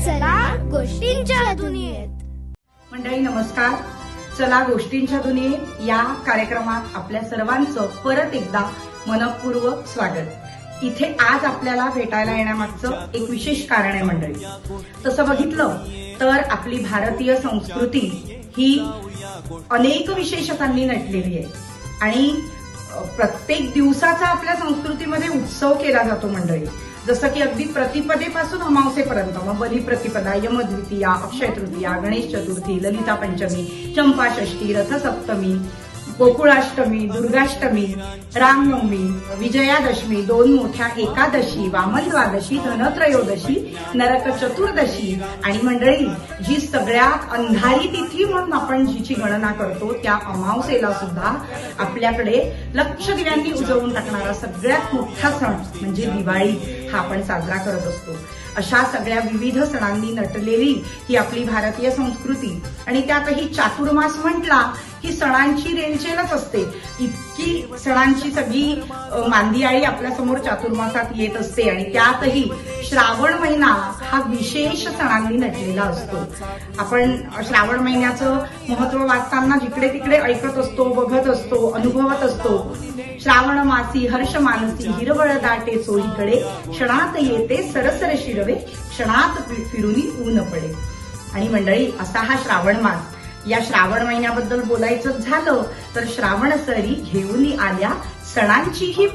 चला गोष्टींच्या दुनियेत. मंडळी नमस्कार. चला गोष्टींच्या दुनियेत या कार्यक्रमात आपल्या सर्वांचं परत एकदा मनपूर्वक स्वागत. इथे आज आपल्याला भेटायला येण्यामागचं एक विशेष कारण आहे मंडळी. तसं बघितलं तर आपली भारतीय संस्कृती ही अनेक विशेषतांनी नटलेली आहे. आणि प्रत्येक दिवसाचा आपल्या संस्कृतीमध्ये उत्सव केला जातो मंडळी. जसं की अगदी प्रतिपदेपासून अमावसेपर्यंत मग बली प्रतिपदा यमद्वितीया अक्षय तृतीया गणेश चतुर्थी ललिता पंचमी चंपाषष्ठी रथसप्तमी गोकुळाष्टमी दुर्गाष्टमी रामनवमी विजयादशमी दोन मोठ्या एकादशी वामन द्वादशी धनत्रयोदशी नरक चतुर्दशी आणि मंडळी जी सगळ्यात अंधारी तिथी म्हणून आपण जिची गणना करतो त्या अमावसेला सुद्धा आपल्याकडे लक्ष दिव्यांनी उजवून टाकणारा सगळ्यात मोठा सण म्हणजे दिवाळी. हा आपण साजरा करत असतो. अशा सगळ्या विविध सणांनी नटलेली ही आपली भारतीय संस्कृती. आणि त्यातही चातुर्मास म्हटला की सणांची रेलचेलच असते. इतकी सणांची सगळी मांदी मांदियाळी आपल्यासमोर चातुर्मासात येत असते. आणि त्यातही श्रावण महिना हा विशेष सणांनी नटलेला असतो. आपण श्रावण महिन्याचं महत्त्व वाचताना जिकडे तिकडे ऐकत असतो बघत असतो अनुभवत असतो. श्रावण मासी हर्ष मानसी हिरवळ दाटे चोहीकडे क्षणात येते सरसर शिरवे क्षणात फिरुनी ऊन पडे. आणि मंडळी असा हा श्रावण मास. या श्रावण महिन्याबद्दल बोलायचं झालं तर श्रावण सरी घेऊन आल्या सणांचीही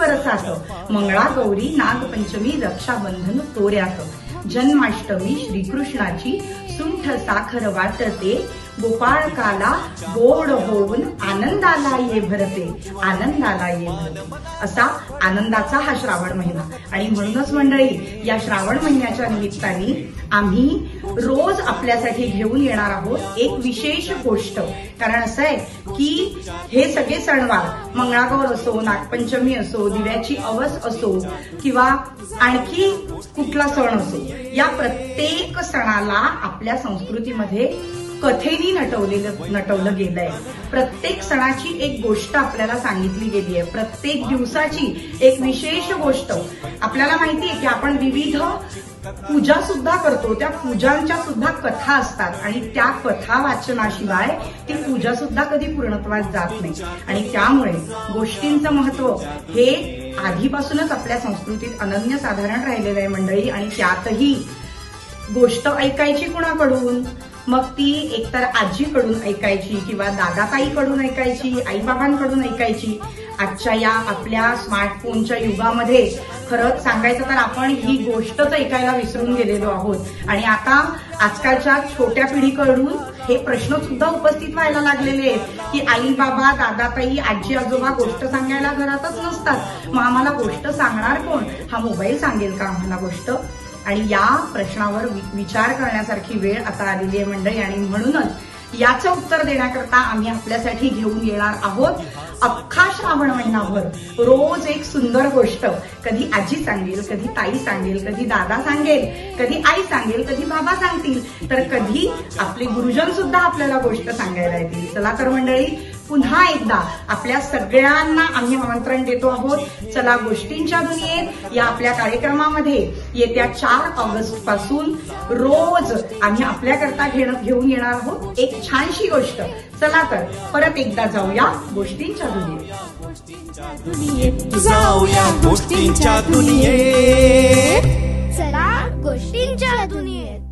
मंगळा गौरी नागपंचमी रक्षाबंधन तोऱ्यात. जन्माष्टमी श्रीकृष्णाची सुंठ साखर वाटते. गोपाळकाला गोड होऊन आनंदाला ये भरते आनंदाला ये भरते. असा आनंदाचा हा श्रावण महिना. आणि म्हणूनच मंडळी या श्रावण महिन्याच्या निमित्ताने आम्ही रोज आपल्यासाठी घेऊन येणार आहोत एक विशेष गोष्ट. कारण असं आहे की हे सगळे सणवार मंगळागौर असो नागपंचमी असो दिव्याची अवस असो किंवा आणखी कुठला सण असो या प्रत्येक सणाला आपल्या संस्कृतीमध्ये कथेनी नटवलेलं नटवलं गेलंय. प्रत्येक सणाची एक गोष्ट आपल्याला सांगितली गेली आहे. प्रत्येक दिवसाची एक विशेष गोष्ट. आपल्याला माहिती आहे की आपण विविध पूजा सुद्धा करतो. त्या पूजांच्या सुद्धा कथा असतात. आणि त्या कथा वाचनाशिवाय ती पूजा सुद्धा कधी पूर्णत्वास जात नाही. आणि त्यामुळे गोष्टींचं महत्त्व हे आधीपासूनच आपल्या संस्कृतीत अनन्यसाधारण राहिलेलं आहे मंडळी. आणि त्यातही गोष्ट ऐकायची कुणाकडून? मग ती एकतर आजीकडून ऐकायची किंवा दादाताईकडून ऐकायची आईबाबांकडून ऐकायची. आजच्या या आपल्या स्मार्टफोनच्या युगामध्ये खरंच सांगायचं तर आपण ही गोष्टच ऐकायला विसरून गेलेलो आहोत. आणि आता आजकालच्या छोट्या पिढीकडून हे प्रश्न सुद्धा उपस्थित व्हायला लागलेले आहेत की आई बाबा दादाताई आजी आजोबा गोष्ट सांगायला घरातच नसतात. मग आम्हाला गोष्ट सांगणार कोण? हा मोबाईल सांगेल का आम्हाला गोष्ट? आणि या प्रश्नावर विचार करण्यासारखी वेळ आता आलेली आहे मंडळी. आणि म्हणूनच याचं उत्तर देण्याकरता आम्ही आपल्यासाठी घेऊन येणार आहोत. अख्खा श्रावण महिनाभर. रोज एक सुंदर गोष्ट. कधी आजी सांगेल कधी ताई सांगेल कधी दादा सांगेल कधी आई सांगेल कधी बाबा सांगतील तर कधी आपले गुरुजन सुद्धा आपल्याला गोष्ट सांगायला येतील. चला तर मंडळी पुन्हा एकदा आपल्या सगळ्यांना आम्ही आमंत्रण देतो आहोत. चला गोष्टींच्या दुनियेत या आपल्या कार्यक्रमामध्ये येत्या चार ऑगस्टपासून रोज आम्ही आपल्याकरता घेणं घेऊन येणार आहोत. एक छानशी गोष्ट. चला तर परत एकदा जाऊया गोष्टींच्या दुनियेत. जाऊया गोष्टींच्या दुनियेत. चला गोष्टींच्या दुनियेत.